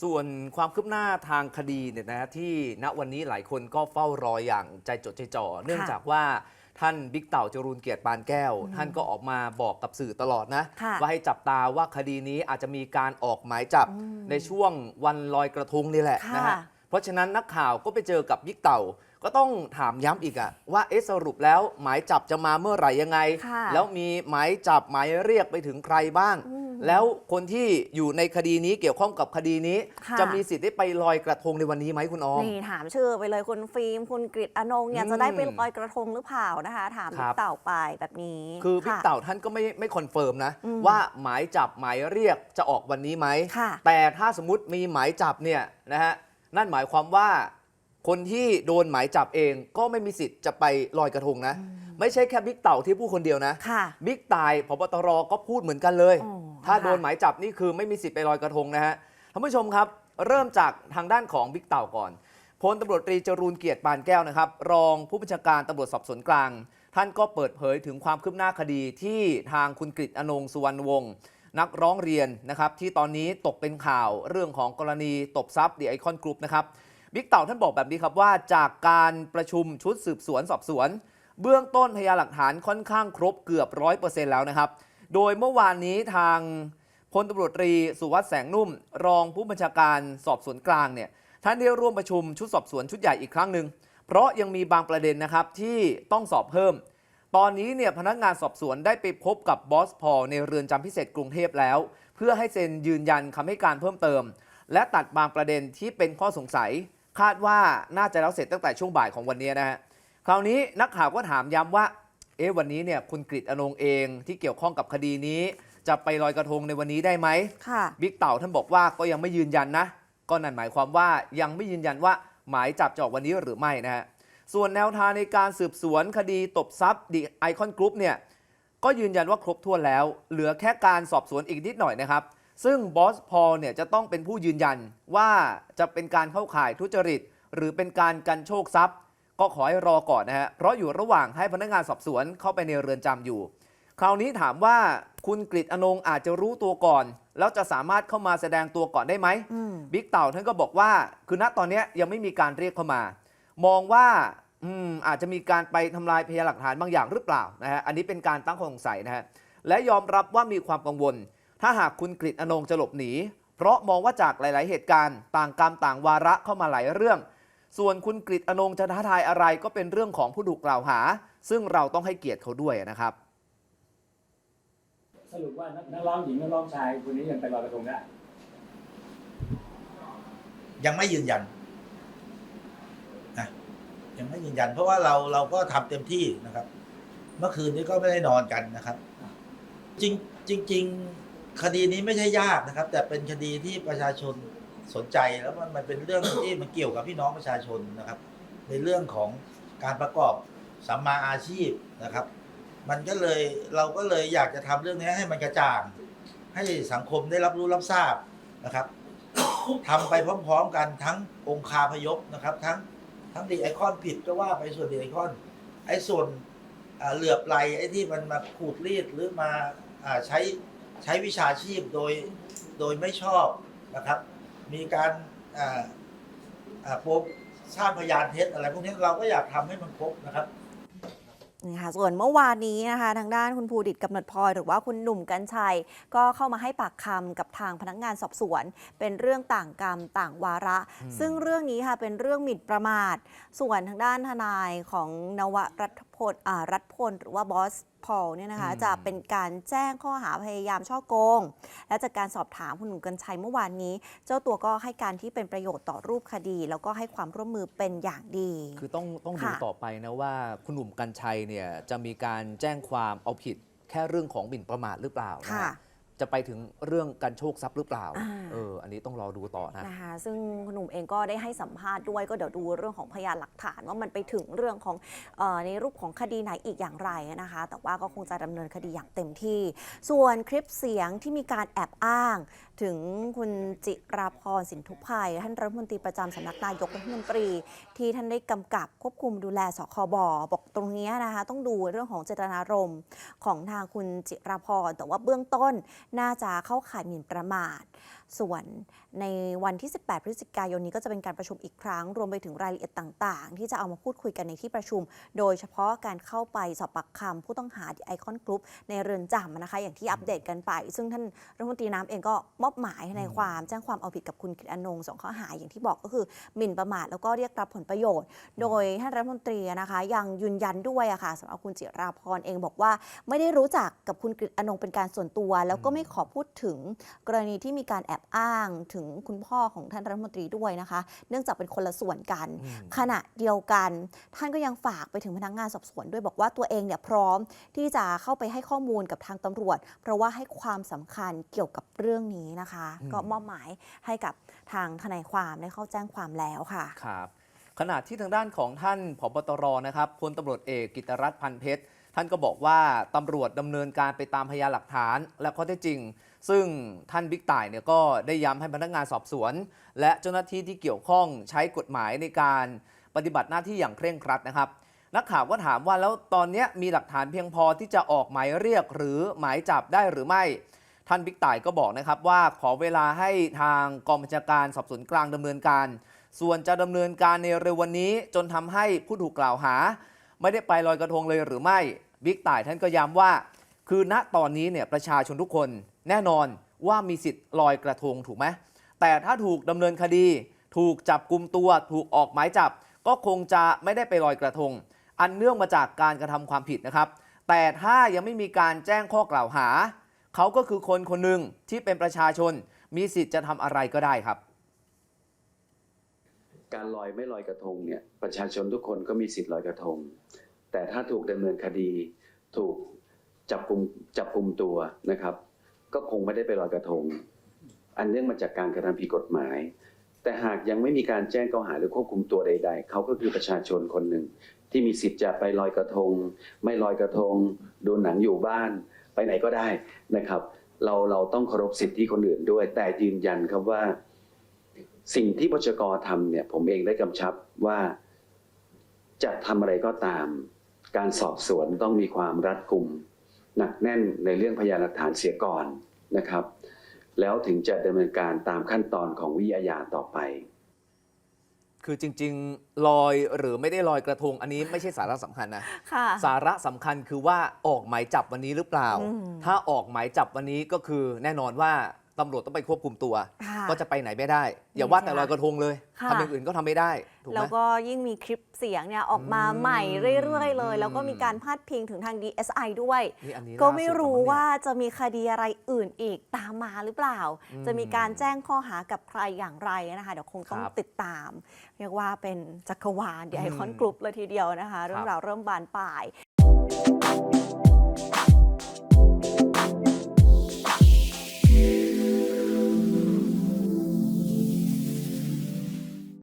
ส่วนความคืบหน้าทางคดีเนี่ยนะที่ณวันนี้หลายคนก็เฝ้ารออย่างใจจดใจจ่อ เนื่องจากว่าท่านบิ๊กเต่าจรูนเกียรติปานแก้ว ท่านก็ออกมาบอกกับสื่อตลอดนะค่ะว่าให้จับตาว่าคดีนี้อาจจะมีการออกหมายจับอืมในช่วงวันลอยกระทงนี่แหละค่ะนะฮะเพราะฉะนั้นนักข่าวก็ไปเจอกับบิ๊กเต่าก็ต้องถามย้ำอีกอะว่าเอ๊ะสรุปแล้วหมายจับจะมาเมื่อไหร่ยังไงค่ะแล้วมีหมายจับหมายเรียกไปถึงใครบ้างอืม แล้วคนที่อยู่ในคดีนี้เกี่ยวข้องกับคดีนี้ ค่ะ จะมีสิทธิ์ได้ไปลอยกระทงในวันนี้ไหมคุณออม นี่ถามชื่อไปเลยคุณฟิล์มคุณกฤษอนงค์อยากอืมจะได้ไปลอยกระทงหรือเปล่านะคะ ถามครับิ๊บกเต่าไปแบบนี้คือบิ๊กะ เต่าท่านก็ไม่ไม่คอนเฟิร์มนะ อืม ว่าหมายจับหมายเรียกจะออกวันนี้ไหม ค่ะ แต่ถ้าสมมติมีหมายจับเนี่ยนะฮะนั่นหมายความว่า คนที่โดนหมายจับเองก็ไม่มีสิทธิ์จะไปลอยกระทงนะ ไม่ใช่แค่บิ๊กเต่าที่พูดคนเดียวนะค่ะ บิ๊กตายพบตรก็พูดเหมือนกันเลย อ๋อถ้าค่ะ โดนหมายจับนี่คือไม่มีสิทธิ์ไปลอยกระทงนะฮะท่านผู้ชมครับ เริ่มจากทางด้านของบิ๊กเต่าก่อนพลตำรวจตรีจรูนเกียรติปานแก้วนะครับ รองผู้บัญชาการตำรวจสอบสวนกลาง ท่านก็เปิดเผยถึงความคืบหน้าคดีที่ทางคุณกฤษอนงค์สุวรรณวงศ์นักร้องเรียนนะครับ ที่ตอนนี้ตกเป็นข่าวเรื่องของกรณีตบทรัพย์ดีไอคอนกรุ๊ปนะครับ บิ๊กเต่าท่านบอกแบบนี้ครับว่าจากการประชุมชุดสืบสวนสอบสวน เบื้องต้นพยานหลักฐานค่อนข้างครบเกือบร้อยเปอร์เซ็นต์แล้วนะครับ โดยเมื่อวานนี้ทางพลตำรวจตรีสุวัสด์แสงนุ่ม รองผู้บัญชาการสอบสวนกลางเนี่ยท่านได้ร่วมประชุมชุดสอบสวนชุดใหญ่อีกครั้งหนึ่งเพราะยังมีบางประเด็นนะครับที่ต้องสอบเพิ่ม ตอนนี้เนี่ยพนักงานสอบสวนได้ไปพบกับบอสพอในเรือนจำพิเศษกรุงเทพแล้ว เพื่อให้เซ็นยืนยันคำให้การเพิ่มเติม และตัดบางประเด็นที่เป็นข้อสงสัย คาดว่าน่าจะแล้วเสร็จตั้งแต่ช่วงบ่ายของวันนี้นะฮะ คราวนี้นักข่าวก็ถามย้ำว่า เอ๊ะวันนี้เนี่ยคุณกฤษอนงค์เองที่เกี่ยวข้องกับคดีนี้ จะไปลอยกระทงในวันนี้ได้ไหมค่ะบิ๊กเต่าท่านบอกว่าก็ยังไม่ยืนยันนะ ก็นั่นหมายความว่ายังไม่ยืนยันว่าหมายจับจะออกวันนี้หรือไม่นะฮะส่วนแนวทางในการสืบสวนคดีตบทรัพย์ดีไอคอนกรุ๊ปเนี่ยก็ยืนยันว่าครบถ้วนแล้ว เหลือแค่การสอบสวนอีกนิดหน่อยนะครับ ซึ่งบอสพอลเนี่ยจะต้องเป็นผู้ยืนยันว่าจะเป็นการเข้าข่ายทุจริต หรือเป็นการกันโชคทรัพย์ ก็ขอให้รอก่อนนะฮะ เพราะอยู่ระหว่างให้พนักงานสอบสวนเข้าไปในเรือนจำอยู่ คราวนี้ถามว่าคุณกฤษอนงค์อาจจะรู้ตัวก่อน แล้วจะสามารถเข้ามาแสดงตัวก่อนได้ไหมอืมบิ๊กเต่าท่านก็บอกว่า คือณตอนเนี้ยยังไม่มีการเรียกเข้ามา มองว่าอืมอาจจะมีการไปทำลายพยานหลักฐานบางอย่างหรือเปล่านะฮะ อันนี้เป็นการตั้งข้อสงสัยนะฮะ และยอมรับว่ามีความกังวล ถ้าหากคุณกฤษอนงค์จะหลบหนี เพราะมองว่าจากหลาย ๆ เหตุการณ์ ต่างกรรมต่างวาระเข้ามาหลายเรื่อง ส่วนคุณกฤษอนงค์จะท้าทายอะไรก็เป็นเรื่องของผู้ถูกกล่าวหา ซึ่งเราต้องให้เกียรติเขาด้วยนะครับ สรุปว่านักนักร้องหญิงนักร้องชายคนนี้ยังไปลอยกระทงได้ยังไม่ยืนยันนะยังไม่ยืนยัน เพราะว่าเราเราก็ทำเต็มที่นะครับ เมื่อคืนนี้ก็ไม่ได้นอนกันนะครับ จริงจริง ๆ คดีนี้ไม่ใช่ยากนะครับ แต่เป็นคดีที่ประชาชน สนใจแล้วมันมันเป็นเรื่องที่มันเกี่ยวกับพี่น้องประชาชนนะครับ ในเรื่องของการประกอบสัมมาอาชีพนะครับ มันก็เลยเราก็เลยอยากจะทำเรื่องนี้ให้มันกระจ่าง ให้สังคมได้รับรู้รับทราบนะครับทำไปพร้อม ๆ กันทั้งองคาพยพนะครับ ทั้งทั้งดีไอคอนผิดก็ว่าไปส่วนดีไอคอน ไอ้ส่วนเหลือบไหลไอ้ที่มันมาขูดรีดหรือมาอ่าใช้ใช้วิชาชีพโดยโดยไม่ชอบนะครับ มีการอ่าอ่าโปบสร้างพยานเท็จอะไรพวกนี้เราก็อยากทำให้มันครบนะครับนี่ค่ะส่วนเมื่อวานนี้นะคะ ทางด้านคุณภูดิตกำเนิดพลอยหรือว่าคุณหนุ่มกัญชัย ก็เข้ามาให้ปากคำกับทางพนักงานสอบสวน เป็นเรื่องต่างกรรมต่างวาระอืมซึ่งเรื่องนี้ค่ะเป็นเรื่องหมิ่นประมาท ส่วนทางด้านทนายของนวรัฐพ ลอ่ารัฐพลหรือว่าบอสพอลเนี่ยนะคะอืมจะเป็นการแจ้งข้อหาพยายามช่อโกง และจากการสอบถามคุณหนุ่มกัญชัยเมื่อวานนี้ เจ้าตัวก็ให้การที่เป็นประโยชน์ต่อรูปคดี แล้วก็ให้ความร่วมมือเป็นอย่างดี คือต้องต้องดูค่ะ ต่อไปนะว่าคุณหนุ่มกัญชัยเนี่ยจะมีการแจ้งความเอาผิดแค่เรื่องของหมิ่นประมาทหรือเปล่านะค่ะ ฮะ จะไปถึงเรื่องการโชคทรัพย์หรือเปล่า อ่า เออ อันนี้ต้องรอดูต่อนะ นะคะซึ่งคุณหนุ่มเองก็ได้ให้สัมภาษณ์ด้วยก็เดี๋ยวดูเรื่องของพยานหลักฐานว่ามันไปถึงเรื่องของเออในรูปของคดีไหนอีกอย่างไรนะคะ แต่ว่าก็คงจะดำเนินคดีอย่างเต็มที่ ส่วนคลิปเสียงที่มีการแอบอ้าง ถึงคุณจิราพรสินทุพภัยท่านรัฐมนตรีประจำสำนักนายกรัฐมนตรี ที่ท่านได้กำกับควบคุมดูแลสคบบอกตรงเนี้ยนะคะ ต้องดูเรื่องของเจตนารมณ์ของทางคุณจิราพรแต่ว่าเบื้องต้นน่าจะเข้าข่ายหมิ่นประมาท ส่วนในวันที่ 18 พฤศจิกายนนี้ก็จะเป็นการประชุมอีกครั้ง รวมไปถึงรายละเอียดต่างๆ ที่จะเอามาพูดคุยกันในที่ประชุม โดยเฉพาะการเข้าไปสอบปากคำผู้ต้องหาไอคอนกรุ๊ปในเรือนจำนะคะ อย่างที่อัปเดตกันไป ซึ่งท่านรัฐมนตรีน้ำเองก็มอบหมายในความแจ้งความเอาผิดกับคุณกิตอนงสองข้อหาอย่างที่บอกก็คือหมิ่นประมาทแล้วก็เรียกรับผลประโยชน์ โดยท่านรัฐมนตรีนะคะ ยังยืนยันด้วยอะค่ะสำหรับคุณจิราพรเองบอกว่า ไม่ได้รู้จักกับคุณกฤษอนงเป็นการส่วนตัว แล้วก็ไม่ขอพูดถึงกรณีที่มีการแอบอ้างถึงคุณพ่อของท่านรัฐมนตรีด้วยนะคะ เนื่องจากเป็นคนละส่วนกันอืมขณะเดียวกัน ท่านก็ยังฝากไปถึงพนักงานสอบสวนด้วยบอกว่าตัวเองเนี่ยพร้อมที่จะเข้าไปให้ข้อมูลกับทางตำรวจ เพราะว่าให้ความสำคัญเกี่ยวกับเรื่องนี้นะคะอืมก็มอบหมายให้กับทางทนายความได้เข้าแจ้งความแล้วค่ะครับขณะที่ทางด้านของท่านผบตรนะครับพลตำรวจเอกกิตรัตน์พันเพชร ท่านก็บอกว่าตำรวจดำเนินการไปตามพยานหลักฐาน และข้อเท็จจริง ซึ่งท่านบิ๊กต่ายเนี่ยก็ได้ย้ำให้พนักงานสอบสวน และเจ้าหน้าที่ที่เกี่ยวข้องใช้กฎหมายในการปฏิบัติหน้าที่อย่างเคร่งครัดนะครับ นักข่าวก็ถามว่าแล้วตอนนี้มีหลักฐานเพียงพอที่จะออกหมายเรียกหรือหมายจับได้หรือไม่ ท่านบิ๊กต่ายก็บอกนะครับว่าขอเวลาให้ทางกองบัญชาการสอบสวนกลางดำเนินการ ส่วนจะดำเนินการในเร็ววันนี้จนทำให้ผู้ถูกกล่าวหา ไม่ได้ไปลอยกระทงเลยหรือไม่บิ๊กต่ายท่านก็ย้ำว่า คือณตอนนี้เนี่ยประชาชนทุกคนแน่นอนว่ามีสิทธิ์ลอยกระทงถูกไหมแต่ถ้าถูกดำเนินคดี ถูกจับกลุ่มตัว ถูกออกหมายจับ ก็คงจะไม่ได้ไปลอยกระทง อันเนื่องมาจากการกระทำความผิดนะครับ แต่ถ้ายังไม่มีการแจ้งข้อกล่าวหา เขาก็คือคนคนหนึ่งที่เป็นประชาชน มีสิทธิ์จะทำอะไรก็ได้ครับ การลอยไม่ลอยกระทงเนี่ยประชาชนทุกคนก็มีสิทธิ์ลอยกระทง แต่ถ้าถูกดำเนินคดีถูกจับกลุ่มจับกลุ่มตัวนะครับ ก็คงไม่ได้ไปลอยกระทง อันเนื่องมาจากการกระทำผิดกฎหมาย แต่หากยังไม่มีการแจ้งข้อหาหรือควบคุมตัวใด ๆเขาก็คือประชาชนคนหนึ่ง ที่มีสิทธิ์จะไปลอยกระทง ไม่ลอยกระทง ดูหนังอยู่บ้าน ไปไหนก็ได้นะครับ เราเราต้องเคารพสิทธิคนอื่นด้วย แต่ยืนยันครับว่า สิ่งที่บชกทำเนี่ยผมเองได้กำชับว่าจะทำอะไรก็ตาม การสอบสวนต้องมีความรัดกุม หนักแน่นในเรื่องพยานหลักฐานเสียก่อนนะครับ แล้วถึงจะดำเนินการตามขั้นตอนของวิทยาต่อไป คือจริง ๆ ลอยหรือไม่ได้ลอยกระทง อันนี้ไม่ใช่สาระสำคัญนะ ค่ะ สาระสำคัญคือว่าออกหมายจับวันนี้หรือเปล่า อืม ถ้าออกหมายจับวันนี้ก็คือแน่นอนว่า ตำรวจต้องไปควบคุมตัว ค่ะก็จะไปไหนไม่ได้ อย่าว่าแต่ลอยกระทงเลยค่ะ ทำอย่างอื่นก็ทำไม่ได้ถูกไหแล้ม วก็ยิ่งมีคลิปเสียงเนี่ยออกมาอืม ใหม่เรื่อยๆเลย แล้วก็อืมมีการพาดพิงถึงทาง DSI ด้วย นี่อันนี้ก็ล่าสุดไม่รู้แล้วมั้งเนี่ย ว่าจะมีคดีอะไรอื่นอีกตามมาหรือเปล่า อืมจะมีการแจ้งข้อหากับใครอย่างไรนะคะเดี๋ยวคงต้องครับติดตาม เรียกว่าเป็นจักรวาลเดียไอคอนอืมกรุ๊ปเลยทีเดียวนะคะ เรื่อครังบราวเริ่มบานปลาย